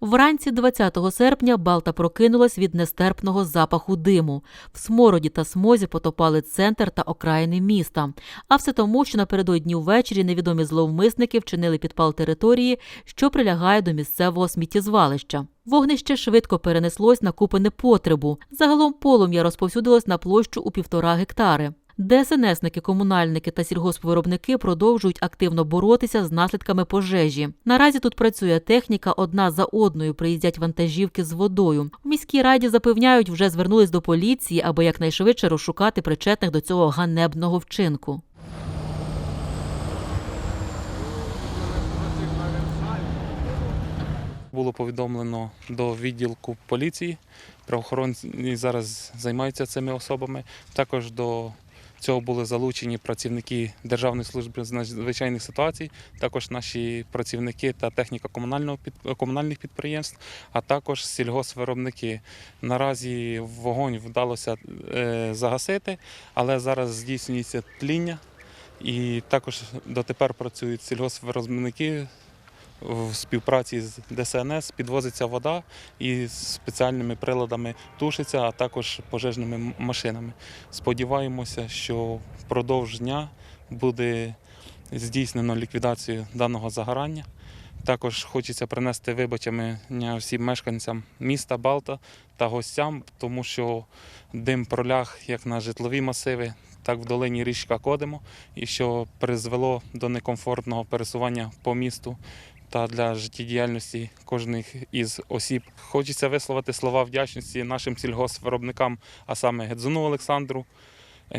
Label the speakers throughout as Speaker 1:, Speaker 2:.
Speaker 1: Вранці 20 серпня Балта прокинулась від нестерпного запаху диму. В смороді та смозі потопали центр та окраїни міста. А все тому, що напередодні ввечері невідомі зловмисники вчинили підпал території, що прилягає до місцевого сміттєзвалища. Вогнище швидко перенеслось на купи потребу. Загалом полум'я розповсюдилось на площу у півтора гектари. ДСНСники, комунальники та сільгоспвиробники продовжують активно боротися з наслідками пожежі. Наразі тут працює техніка, одна за одною приїздять вантажівки з водою. В міській раді запевняють, вже звернулись до поліції, аби якнайшвидше розшукати причетних до цього ганебного вчинку.
Speaker 2: Було повідомлено до відділку поліції. Правоохоронці зараз займаються цими особами. Також до цього були залучені працівники Державної служби з надзвичайних ситуацій, також наші працівники та техніка комунального комунальних підприємств, а також сільгоспвиробники. Наразі вогонь вдалося е, загасити, але зараз здійснюється тління. І також дотепер працюють сільгоспвиробники в співпраці з ДСНС підвозиться вода і спеціальними приладами тушиться, а також пожежними машинами. Сподіваємося, що впродовж дня буде здійснено ліквідацію даного загорання. Також хочеться принести вибачення всім мешканцям міста Балта та гостям, тому що дим проляг як на житлові масиви, так в долині річка Кодимо, і що призвело до некомфортного пересування по місту та для життєдіяльності кожних із осіб. Хочеться висловити слова вдячності нашим сільгоспвиробникам, а саме Гедзуну Олександру,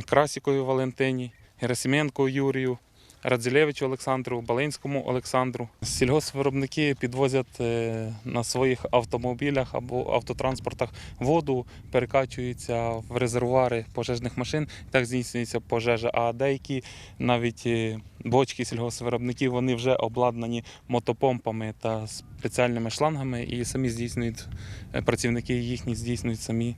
Speaker 2: Красікою Валентині, Герасименко Юрію, Радзілевичу Олександру, Балинському Олександру. Сільгоспвиробники підвозять е, на своїх автомобілях або автотранспортах воду, перекачуються в резервуари пожежних машин, так здійснюється пожежа. А деякі навіть е, бочки сільгоспвиробників вони вже обладнані мотопомпами та спеціальними шлангами, і самі здійснюють е, працівники їхні здійснюють самі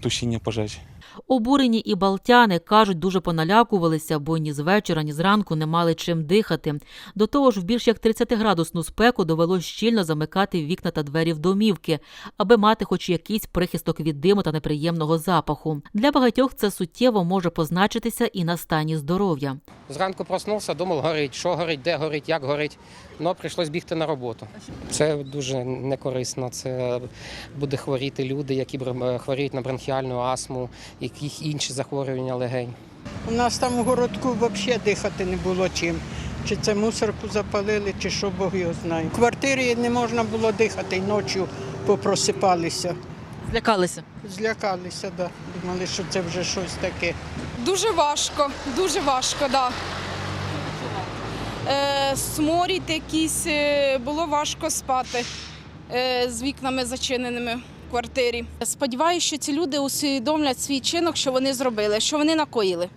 Speaker 2: тушіння пожежі.
Speaker 1: Обурені і балтяни кажуть, дуже поналякувалися, бо ні з вечора, ні зранку не мали чим дихати. До того ж, в більш як 30-градусну спеку довелось щільно замикати вікна та двері в домівки, аби мати хоч якийсь прихисток від диму та неприємного запаху. Для багатьох це суттєво може позначитися і на стані здоров'я.
Speaker 3: Зранку проснувся, думав, горить, що горить, де горить, як горить. Ну, прийшлось бігти на роботу. Це дуже некорисно. Це буде хворіти люди, які хворіють на бронхіальну астму, яких інші захворювання легень.
Speaker 4: У нас там у городку взагалі дихати не було чим. Чи це мусорку запалили, чи що Бог його знає. В квартирі не можна було дихати, і ночі попросипалися.
Speaker 1: Злякалися.
Speaker 4: Злякалися, да. думали, що це вже щось таке.
Speaker 5: Дуже важко, дуже важко, так. Да. Е, сморід якийсь, е, було важко спати е, з вікнами зачиненими в квартирі. Сподіваюся, що ці люди усвідомлять свій чинок, що вони зробили, що вони накоїли.